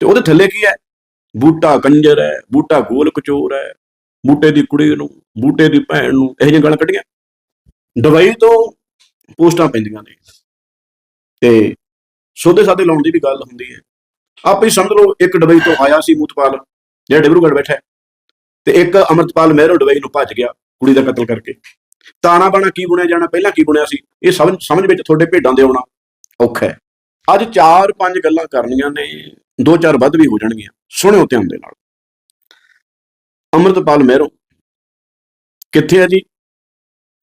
ਤੇ ਉਹਦੇ ਥੱਲੇ ਕੀ ਹੈ? ਬੂਟਾ ਕੰਜਰ ਹੈ, ਬੂਟਾ ਗੋਲ ਕਚੋਰ ਹੈ, ਬੂਟੇ ਦੀ ਕੁੜੀ ਨੂੰ, ਬੂਟੇ ਦੀ ਭੈਣ ਨੂੰ ਇਹੋ ਜਿਹੀਆਂ ਗਾਲਾਂ ਕੱਢੀਆਂ। ਦਵਾਈ ਤੋਂ ਪੋਸਟਾਂ ਪੈਂਦੀਆਂ ਨੇ। ਤੇ ਸੋਦੇ ਸਾਦੇ ਲਾਉਣ ਦੀ ਵੀ ਗੱਲ ਹੁੰਦੀ ਹੈ। ਆਪੇ ਹੀ ਸਮਝ ਲਓ, ਇੱਕ ਦੁਬਈ ਤੋਂ ਆਇਆ ਸੀ ਮੂਤਪਾਲ, ਜਿਹੜਾ ਡਿਬਰੂਗੜ੍ਹ ਬੈਠਾ ਤੇ ਇੱਕ ਅਮਰਤਪਾਲ ਮਹਿਰੋ ਦੁਬਈ ਨੂੰ ਭੱਜ ਗਿਆ ਕੁੜੀ ਦਾ ਕਤਲ ਕਰਕੇ। ਤਾਣਾ ਬਾਣਾ ਕੀ ਬੁਣਿਆ ਜਾਣਾ? ਪਹਿਲਾਂ ਕੀ ਬੁਣਿਆ ਸੀ? ਇਹ ਸਮਝ ਸਮਝ ਵਿੱਚ ਤੁਹਾਡੇ ਭੇਡਾਂ ਦੇ ਆਉਣਾ ਔਖਾ ਹੈ। ਅੱਜ ਚਾਰ ਪੰਜ ਗੱਲਾਂ ਕਰਨੀਆਂ ਨੇ। ਦੋ ਚਾਰ ਵੱਧ ਵੀ ਹੋ ਜਾਣਗੀਆਂ। ਸੁਣਿਓ ਧਿਆਨ ਦੇ ਨਾਲ। ਅਮਰਤਪਾਲ ਮਹਿਰੋ, ਕਿੱਥੇ ਹੈ ਜੀ?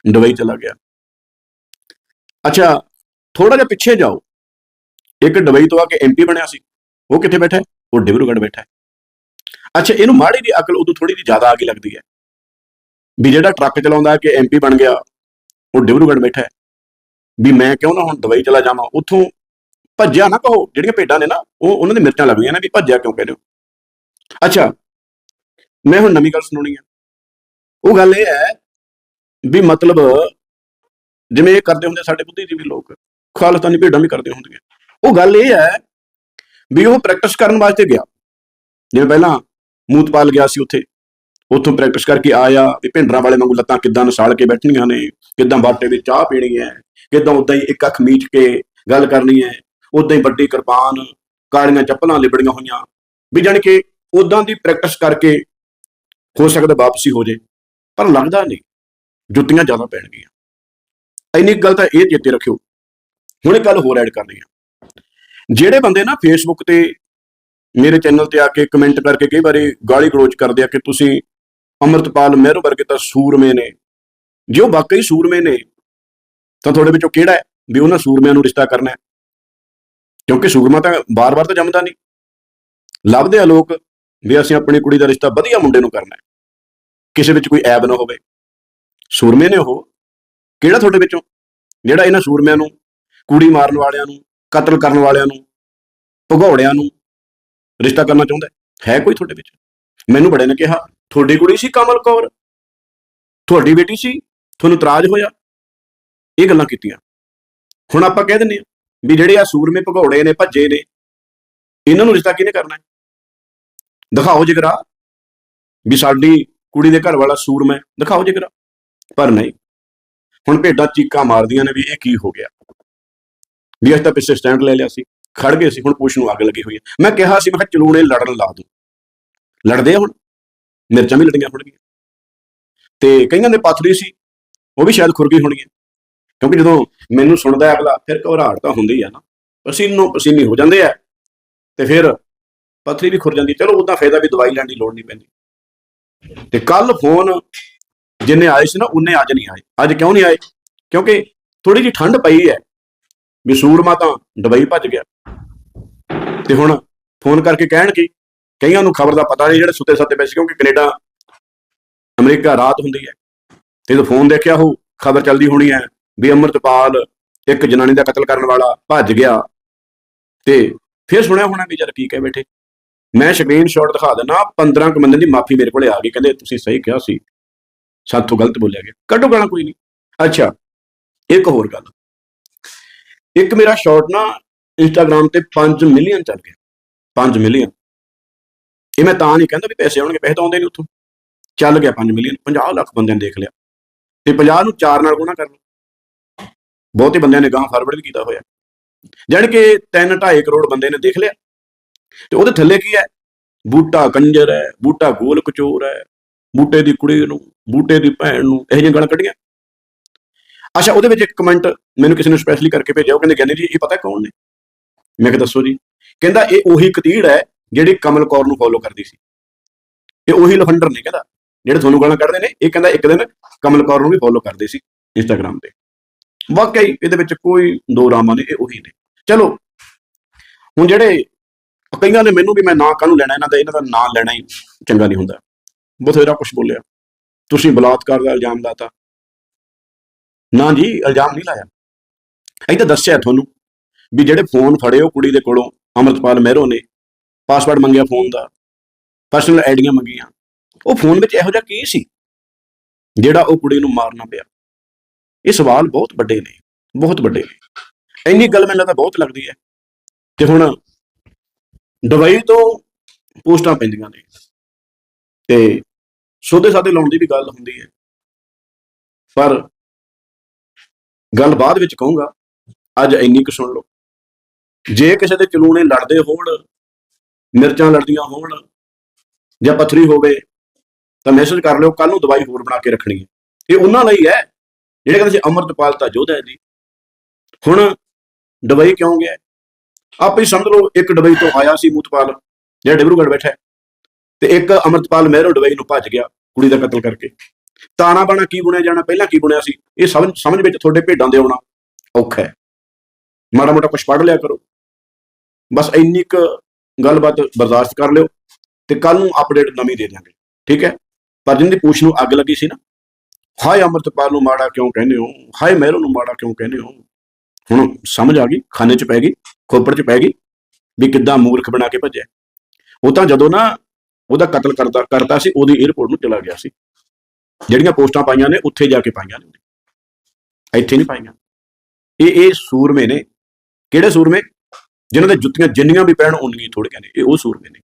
ਦੁਬਈ ਚਲਾ ਗਿਆ। ਅੱਛਾ ਥੋੜਾ ਜਿਹਾ ਪਿੱਛੇ ਜਾਓ। ਇੱਕ ਦੁਬਈ ਤੋਂ ਆ ਕੇ ਐਮਪੀ ਬਣਿਆ ਸੀ। ਉਹ ਕਿੱਥੇ ਬੈਠਾ ਹੈ? ਉਹ ਡਿਬਰੂਗੜ੍ਹ ਬੈਠਾ ਹੈ। ਅੱਛਾ, ਇਹਨੂੰ ਮਾੜੀ ਦੀ ਅਕਲ ਉਦੋਂ ਥੋੜੀ ਜਿਹੀ ਜ਼ਿਆਦਾ ਆ ਗਈ ਲੱਗਦੀ ਹੈ। ਵੀ ਜਿਹੜਾ ਟਰੱਕ ਚਲਾਉਂਦਾ ਕਿ ਐਮਪੀ ਬਣ ਗਿਆ, ਉਹ ਡਿਬਰੂਗੜ੍ਹ ਬੈਠਾ ਹੈ। ਵੀ ਮੈਂ ਕਿਉਂ ਨਾ ਹੁਣ ਦਵਾਈ ਚਲਾ ਜਾਵਾਂ? ਉੱਥੋਂ ਭੱਜਿਆ ਨਾ ਕਹੋ, ਜਿਹੜੀਆਂ ਭੇਡਾਂ ਨੇ ਨਾ, ਉਹ ਉਹਨਾਂ ਦੇ ਮਿਰਚਾਂ ਲੱਗਦੀਆਂ ਨੇ ਵੀ ਭੱਜਿਆ ਕਿਉਂ ਕਹਿੰਦੇ ਹੋ ਅੱਛਾ, ਮੈਂ ਹੁਣ ਨਵੀਂ ਗੱਲ ਸੁਣਾਉਣੀ ਹੈ ਉਹ ਗੱਲ ਇਹ ਹੈ ਵੀ ਮਤਲਬ ਜਿਵੇਂ ਇਹ ਕਰਦੇ ਹੁੰਦੇ ਸਾਡੇ ਬੁੱਧੀਜੀਵੀ ਲੋਕ, ਖਾਲਸਤਾਨੀ ਭੇਡਾਂ ਵੀ ਕਰਦੇ ਹੁੰਦੀਆਂ ਉਹ ਗੱਲ ਇਹ ਹੈ ਵੀ ਉਹ ਪ੍ਰੈਕਟਿਸ ਕਰਨ ਵਾਸਤੇ ਗਿਆ। ਜਿਵੇਂ ਪਹਿਲਾਂ ਮੂਤਪਾਲ ਗਿਆ ਸੀ ਉੱਥੇ। ਉੱਥੋਂ ਪ੍ਰੈਕਟਿਸ ਕਰਕੇ ਆਇਆ ਵੀ ਭਿੰਡਰਾਂ ਵਾਲੇ ਵਾਂਗੂ ਲੱਤਾਂ ਕਿੱਦਾਂ ਨਸਾਲ ਕੇ ਬੈਠਣੀਆਂ ਨੇ, ਕਿੱਦਾਂ ਬਾਟੇ ਵਿੱਚ ਚਾਹ ਪੀਣੀ ਹੈ, ਕਿੱਦਾਂ ਉਦਾਂ ਹੀ ਇੱਕ ਅੱਖ ਮੀਚ ਕੇ ਗੱਲ ਕਰਨੀ ਹੈ। ਉਦਾਂ ਹੀ ਵੱਡੀ ਕਿਰਪਾਨ ਕਾਲੀਆਂ ਚੱਪਲਾਂ ਲਿਬੜੀਆਂ ਹੋਈਆਂ। ਵੀ ਜਾਣੀ ਕਿ ਉਦਾਂ ਦੀ ਪ੍ਰੈਕਟਿਸ ਕਰਕੇ ਹੋ ਸਕਦਾ ਵਾਪਸੀ ਹੋ ਜੇ, ਪਰ ਲੱਗਦਾ ਨਹੀਂ। ਜੁੱਤੀਆਂ ਜ਼ਿਆਦਾ ਪੈਣਗੀਆਂ। ਇੰਨੀ ਕੁ ਗੱਲ ਤਾਂ ਇਹ ਚੇਤੇ ਰੱਖਿਓ। ਹੁਣ ਇੱਕ ਗੱਲ ਹੋਰ ਐਡ ਕਰਨੀ ਆ। ਜਿਹੜੇ ਬੰਦੇ ਨਾ ਫੇਸਬੁੱਕ ਤੇ ਮੇਰੇ ਚੈਨਲ ਤੇ ਆ ਕੇ ਕਮੈਂਟ ਕਰਕੇ ਕਈ ਵਾਰੀ ਗਾਲੀ ਗਲੋਚ ਕਰਦੇ ਆ ਕਿ ਤੁਸੀਂ ਅਮਰਤਪਾਲ ਮਹਿਰੂ ਵਰਗੇ ਤਾਂ ਸੂਰਮੇ ਨੇ। ਜੇ ਉਹ ਵਾਕਈ ਸੂਰਮੇ ਨੇ, ਤਾਂ ਤੁਹਾਡੇ ਵਿੱਚੋਂ ਕਿਹੜਾ ਹੈ? ਵੀ ਉਹਨਾਂ ਸੂਰਮਿਆਂ ਨੂੰ ਰਿਸ਼ਤਾ ਕਰਨਾ ਹੈ। ਕਿਉਂਕਿ ਸੂਰਮਾ ਤਾਂ ਬਾਰ-ਬਾਰ ਤਾਂ ਜੰਮਦਾ ਨਹੀਂ। ਲੱਭਦੇ ਆ ਲੋਕ ਵੀ ਅਸੀਂ ਆਪਣੀ ਕੁੜੀ ਦਾ ਰਿਸ਼ਤਾ ਵਧੀਆ ਮੁੰਡੇ ਨੂੰ ਕਰਨਾ ਹੈ। ਕਿਸੇ ਵਿੱਚ ਕੋਈ ਐਬ ਨਾ ਹੋਵੇ। ਸੂਰਮੇ ਨੇ ਉਹ। ਕਿਹੜਾ ਤੁਹਾਡੇ ਵਿੱਚੋਂ? ਜਿਹੜਾ ਇਹਨਾਂ ਸੂਰਮਿਆਂ ਨੂੰ, ਕੁੜੀ ਮਾਰਨ ਵਾਲਿਆਂ ਨੂੰ, ਕਤਲ ਕਰਨ ਵਾਲਿਆਂ ਨੂੰ, ਭਗੌੜਿਆਂ ਨੂੰ ਰਿਸ਼ਤਾ ਕਰਨਾ ਚਾਹੁੰਦਾ ਹੈ? ਕੋਈ ਤੁਹਾਡੇ ਵਿੱਚ? ਮੈਨੂੰ ਬੜੇ ਨੇ ਕਿਹਾ, ਤੁਹਾਡੀ ਕੁੜੀ ਸੀ ਕਮਲ ਕੌਰ। ਤੁਹਾਡੀ ਬੇਟੀ ਸੀ। ਤੁਹਾਨੂੰ ਇਤਰਾਜ਼ ਹੋਇਆ। ਇਹ ਗੱਲਾਂ ਕੀਤੀਆਂ। ਹੁਣ ਆਪਾਂ ਕਹਿ ਦਿੰਦੇ ਆ ਵੀ ਜਿਹੜੇ ਆ ਸੂਰਮੇ ਭਗੌੜੇ ਨੇ, ਭੱਜੇ ਨੇ, ਇਹਨਾਂ ਨੂੰ ਰਿਸ਼ਤਾ ਕਿਹਨੇ ਕਰਨਾ ਦਿਖਾਓ ਜਿਗਰਾ ਵੀ ਸਾਡੀ ਕੁੜੀ ਦੇ ਘਰ ਵਾਲਾ ਸੂਰਮਾ ਹੈ, ਦਿਖਾਓ ਜਿਗਰਾ ਪਰ ਨਹੀਂ, ਹੁਣ ਭੇਡਾਂ ਚੀਕਾਂ ਮਾਰਦੀਆਂ ਨੇ ਵੀ ਇਹ ਕੀ ਹੋ ਗਿਆ। ਵੀ ਅਸੀਂ ਤਾਂ ਪਿੱਛੇ ਸਟੈਂਡ ਲੈ ਲਿਆ ਸੀ ਖੜ ਗਏ ਸੀ, ਹੁਣ ਪੁੱਛ ਨੂੰ ਅੱਗ ਲੱਗੀ ਹੋਈ ਹੈ। ਮੈਂ ਕਿਹਾ ਸੀ, ਮੈਂ ਕਿਹਾ ਚਲੂਣੇ ਲੜਨ ਲਾ ਦੂੰ। ਲੜਦੇ ਆ ਹੁਣ, ਮਿਰਚਾਂ ਵੀ ਲੜੀਆਂ ਹੋਣਗੀਆਂ। ਤੇ ਕਈਆਂ ਦੇ ਪਥਰੀ ਸੀ, ਉਹ ਵੀ ਸ਼ਾਇਦ ਖੁਰ ਗਈ ਹੋਣੀ ਕਿਉਂਕਿ ਜਦੋਂ ਮੈਨੂੰ ਸੁਣਦਾ ਅਗਲਾ, ਫਿਰ ਘਬਰਾਹਟ ਤਾਂ ਹੁੰਦੀ ਹੈ ਨਾ। ਪਸੀਨੋ ਪਸੀਨੀ ਹੋ ਜਾਂਦੇ ਆ ਤੇ ਫਿਰ ਪਥਰੀ ਵੀ ਖੁਰ ਜਾਂਦੀ। ਚਲੋ ਉਦਾਂ ਫਾਇਦਾ ਵੀ ਦਵਾਈ ਲੈਣ ਦੀ ਲੋੜ ਨਹੀਂ ਪੈਂਦੀ। ਤੇ ਕੱਲ ਫੋਨ ਜਿੰਨੇ ਆਏ ਸੀ ਨਾ ਉਹਨੇ ਅੱਜ ਨਹੀਂ ਆਏ। ਅੱਜ ਕਿਉਂ ਨਹੀਂ ਆਏ? ਕਿਉਂਕਿ ਥੋੜੀ ਜਿਹੀ ਠੰਡ ਪਈ ਹੈ। ਵੀ ਸੂਰਮਾ ਤਾਂ ਦੁਬਈ ਭੱਜ ਗਿਆ। ਤੇ ਹੁਣ ਫੋਨ ਕਰਕੇ ਕਹਿਣ ਕੀ ਕਈਆਂ ਨੂੰ ਖਬਰ ਦਾ ਪਤਾ ਨਹੀਂ ਜਿਹੜੇ ਸੁੱਤੇ ਸੱਤੇ ਪਏ ਸੀ, ਕਿਉਂਕਿ ਕੈਨੇਡਾ, ਅਮਰੀਕਾ ਰਾਤ ਹੁੰਦੀ ਹੈ। ਤੇ ਜਦੋਂ ਫੋਨ ਦੇਖਿਆ, ਉਹ ਖਬਰ ਚੱਲਦੀ ਹੋਣੀ ਹੈ। ਵੀ ਅਮਰਤਪਾਲ ਇੱਕ ਜਨਾਨੀ ਦਾ ਕਤਲ ਕਰਨ ਵਾਲਾ ਭੱਜ ਗਿਆ। ਤੇ ਫਿਰ ਸੁਣਿਆ ਹੋਣਾ ਵੀ ਜਰ ਕੀ ਕਹਿ ਬੈਠੇ। ਮੈਂ ਸਕਰੀਨਸ਼ਾਟ ਦਿਖਾ ਦਿੰਦਾ 15 ਕੁ ਬੰਦੇ ਦੀ ਮਾਫੀ ਮੇਰੇ ਕੋਲੇ ਆ ਗਈ। ਕਹਿੰਦੇ ਤੁਸੀਂ ਸਹੀ ਕਿਹਾ ਸੀ। ਸਾਥੋਂ ਗਲਤ ਬੋਲਿਆ ਗਿਆ। ਕੱਢੋ ਗਾਣਾ ਕੋਈ ਨਹੀਂ। ਅੱਛਾ, ਇੱਕ ਹੋਰ ਗੱਲ। ਇੱਕ ਮੇਰਾ ਸ਼ਾਰਟ ਨਾ ਇੰਸਟਾਗ੍ਰam ਤੇ 5 ਮਿਲੀਅਨ ਚੱਲ ਗਿਆ। 5 ਮਿਲੀਅਨ ਇਹ ਮੈਂ ਤਾਂ ਨਹੀਂ ਕਹਿੰਦਾ ਵੀ ਪੈਸੇ ਆਉਣਗੇ, ਪੈਸੇ ਤਾਂ ਆਉਂਦੇ ਨਹੀਂ ਉੱਥੋਂ। ਚੱਲ ਗਿਆ 5 ਮਿਲੀਅਨ 50 ਲੱਖ ਬੰਦਿਆਂ ਨੇ ਦੇਖ ਲਿਆ। ਤੇ 50 ਨੂੰ 4 ਨਾਲ ਗੁਣਾ ਕਰ ਲਓ। ਬਹੁਤੇ ਬੰਦਿਆਂ ਨੇ ਗਾਂ ਫਾਰਵਰਡ ਵੀ ਕੀਤਾ ਹੋਇਆ। ਜਾਣੀ ਕਿ 3 2.5 ਕਰੋੜ ਬੰਦੇ ਨੇ ਦੇਖ ਲਿਆ। ਤੇ ਉਹਦੇ ਥੱਲੇ ਕੀ ਹੈ? ਬੂਟਾ ਕੰਜਰ ਹੈ, ਬੂਟਾ ਗੋਲ ਕਚੋਰ ਹੈ, ਬੂਟੇ ਦੀ ਕੁੜੀ ਨੂੰ, ਬੂਟੇ ਦੀ ਭੈਣ ਨੂੰ, ਇਹ ਜਿਹੀਆਂ ਗਾਲਾਂ ਕੱਢੀਆਂ। ਅੱਛਾ, ਉਹਦੇ ਵਿੱਚ ਇੱਕ ਕਮੈਂਟ ਮੈਨੂੰ ਕਿਸੇ ਨੇ ਸਪੈਸ਼ਲੀ ਕਰਕੇ ਭੇਜਿਆ। ਉਹ ਕਹਿੰਦੇ, ਗਿਆਨੀ ਜੀ, ਇਹ ਪਤਾ ਕੌਣ ਨੇ? ਮੈਂ ਕਿਹਾ, ਦੱਸੋ ਜੀ। ਕਹਿੰਦਾ, ਇਹ ਉਹੀ ਕਤੀੜ ਹੈ ਜਿਹੜੀ ਕਮਲ ਕੌਰ ਨੂੰ ਫੋਲੋ ਕਰਦੀ ਸੀ। ਇਹ ਉਹੀ ਲਫੰਡਰ ਨੇ ਕਹਿੰਦਾ, ਜਿਹੜੇ ਤੁਹਾਨੂੰ ਗਾਲਾਂ ਕੱਢਦੇ ਨੇ। ਇਹ ਕਹਿੰਦਾ, ਇੱਕ ਦਿਨ ਕਮਲ ਕੌਰ ਨੂੰ ਵੀ ਫੋਲੋ ਕਰਦੇ ਸੀ ਇੰਸਟਾਗ੍ਰam ਤੇ। ਵਾਕਈ ਇਹਦੇ ਵਿੱਚ ਕੋਈ ਦੋ ਰਾਮਾ ਨੇ, ਇਹ ਉਹੀ ਨੇ। ਚਲੋ, ਹੁਣ ਜਿਹੜੇ ਕਈਆਂ ਨੇ ਮੈਨੂੰ ਵੀ ਮੈਂ ਨਾਂ ਕਾਹਨੂੰ ਲੈਣਾ, ਇਹਨਾਂ ਦਾ ਇਹਨਾਂ ਦਾ ਨਾਂ ਲੈਣਾ ਹੀ ਚੰਗਾ ਨਹੀਂ ਹੁੰਦਾ। ਬਥੇਰਾ ਕੁਝ ਬੋਲਿਆ। ਤੁਸੀਂ ਬਲਾਤਕਾਰ ਦਾ ਇਲਜ਼ਾਮ ਲਾਤਾ। ਨਾ ਜੀ, ਇਲਜ਼ਾਮ ਨਹੀਂ ਲਾਇਆ। ਇਹ ਤਾਂ ਦੱਸਿਆ ਤੁਹਾਨੂੰ ਵੀ ਜਿਹੜੇ ਫੋਨ ਫੜੇ ਉਹ ਕੁੜੀ ਦੇ ਕੋਲੋਂ, ਅਮਰਤਪਾਲ ਮਹਿਰੋ ਨੇ ਪਾਸਵਰਡ ਮੰਗਿਆ ਫੋਨ ਦਾ ਪਰਸਨਲ ਆਈਡੀਆਂ ਮੰਗੀਆਂ। ਉਹ ਫੋਨ ਵਿੱਚ ਇਹੋ ਜਿਹਾ ਕੀ ਸੀ? ਜਿਹੜਾ ਉਹ ਕੁੜੀ ਨੂੰ ਮਾਰਨਾ ਪਿਆ। ਇਹ ਸਵਾਲ ਬਹੁਤ ਵੱਡੇ ਨੇ, ਬਹੁਤ ਵੱਡੇ ਨੇ। ਇੰਨੀ ਗੱਲ ਮੈਨੂੰ ਲੱਗਦਾ ਬਹੁਤ ਲੱਗਦੀ ਹੈ। ਤੇ ਹੁਣ ਦੁਬਈ ਤੋਂ ਪੋਸਟਾਂ ਪੈਂਦੀਆਂ ਨੇ। ਤੇ ਸੋਦੇ ਸਾਦੇ ਲਾਉਣ ਦੀ ਵੀ ਗੱਲ ਹੁੰਦੀ ਹੈ। ਪਰ ਗੱਲ ਬਾਅਦ ਵਿੱਚ ਕਹੂੰਗਾ, ਅੱਜ ਇੰਨੀ ਕੁ ਸੁਣ ਲਓ। ਜੇ ਕਿਸੇ ਦੇ ਚਲੂਣੇ ਲੜਦੇ ਹੋਣ, ਮਿਰਚਾਂ ਲੜਦੀਆਂ ਹੋਣ ਜਾਂ ਪੱਥਰੀ ਹੋਵੇ, ਤਾਂ ਮੈਸੇਜ ਕਰ ਲਿਓ ਕੱਲ ਨੂੰ ਦਵਾਈ ਹੋਰ ਬਣਾ ਕੇ ਰੱਖਣੀ ਹੈ। ਇਹ ਉਹਨਾਂ ਲਈ ਹੈ ਜਿਹੜੇ ਕਹਿੰਦੇ ਸੀ ਅਮਰਤਪਾਲ ਤਾਂ ਯੋਧਾ ਹੈ ਜੀ। ਹੁਣ ਦੁਬਈ ਕਿਉਂ ਗਿਆ? ਆਪ ਹੀ ਸਮਝ ਲਓ ਇੱਕ ਦੁਬਈ ਤੋਂ ਆਇਆ ਸੀ ਮੂਤਪਾਲ ਜਿਹੜਾ ਡਿਬਰੂਗੜ੍ਹ ਬੈਠਾ ਹੈ, ਤੇ ਇੱਕ ਅਮਰਤਪਾਲ ਮਹਿਰੋ ਦੁਬਈ ਨੂੰ ਭੱਜ ਗਿਆ ਕੁੜੀ ਦਾ ਕਤਲ ਕਰਕੇ। ਤਾਣਾ ਬਾਣਾ ਕੀ ਬੁਣਿਆ ਜਾਣਾ? ਪਹਿਲਾਂ ਕੀ ਬੁਣਿਆ ਸੀ? ਇਹ ਸਮਝ ਸਮਝ ਵਿੱਚ ਤੁਹਾਡੇ ਭੇਡਾਂ ਦੇ ਆਉਣਾ ਔਖਾ ਹੈ। ਮਾੜਾ ਮੋਟਾ ਕੁਛ ਪੜ੍ਹ ਲਿਆ ਕਰੋ। ਬਸ ਇੰਨੀ ਕੁ ਗੱਲਬਾਤ ਬਰਦਾਸ਼ਤ ਕਰ ਲਿਓ ਤੇ ਕੱਲ ਨੂੰ ਅਪਡੇਟ ਨਵੀਂ ਦੇ ਦਿਆਂਗੇ। ਠੀਕ ਹੈ? ਪਰ ਜਿੰਦੀ ਪੂਛ ਨੂੰ ਅੱਗ ਲੱਗੀ ਸੀ ਨਾ ਹਾਏ ਅਮਰਤਪਾਲ ਨੂੰ ਮਾੜਾ ਕਿਉਂ ਕਹਿੰਦੇ ਹੋ? ਹਾਏ ਮਹਿਰੋ ਨੂੰ ਮਾੜਾ ਕਿਉਂ ਕਹਿੰਦੇ ਹੋ? ਹੁਣ ਸਮਝ ਆ ਗਈ, ਖਾਨੇ 'ਚ ਪੈ ਗਈ, ਖੋਪੜ 'ਚ ਪੈ ਗਈ ਵੀ ਕਿੱਦਾਂ ਮੂਰਖ ਬਣਾ ਕੇ ਭੱਜਿਆ। ਉਹ ਤਾਂ ਜਦੋਂ ਨਾ ਉਹਦਾ ਕਤਲ ਕਰਦਾ ਕਰਦਾ ਸੀ, ਉਹਦੀ 에어ਪੋਰਟ ਨੂੰ ਚਲਾ ਗਿਆ ਸੀ। ਜਿਹੜੀਆਂ ਪੋਸਟਾਂ ਪਾਈਆਂ ਨੇ, ਉੱਥੇ ਜਾ ਕੇ ਪਾਈਆਂ ਨੇ। ਇੱਥੇ ਨਹੀਂ ਪਾਈਆਂ। ਇਹ ਇਹ ਸੂਰਮੇ ਨੇ। ਕਿਹੜੇ ਸੂਰਮੇ? ਜਿਨ੍ਹਾਂ ਦੇ ਜੁੱਤੀਆਂ ਜਿੰਨੀਆਂ ਵੀ ਪੈਣ ਉਨੀਆਂ ਥੋੜੀਆਂ ਨੇ। ਇਹ ਉਹ ਸੂਰਮੇ ਨੇ।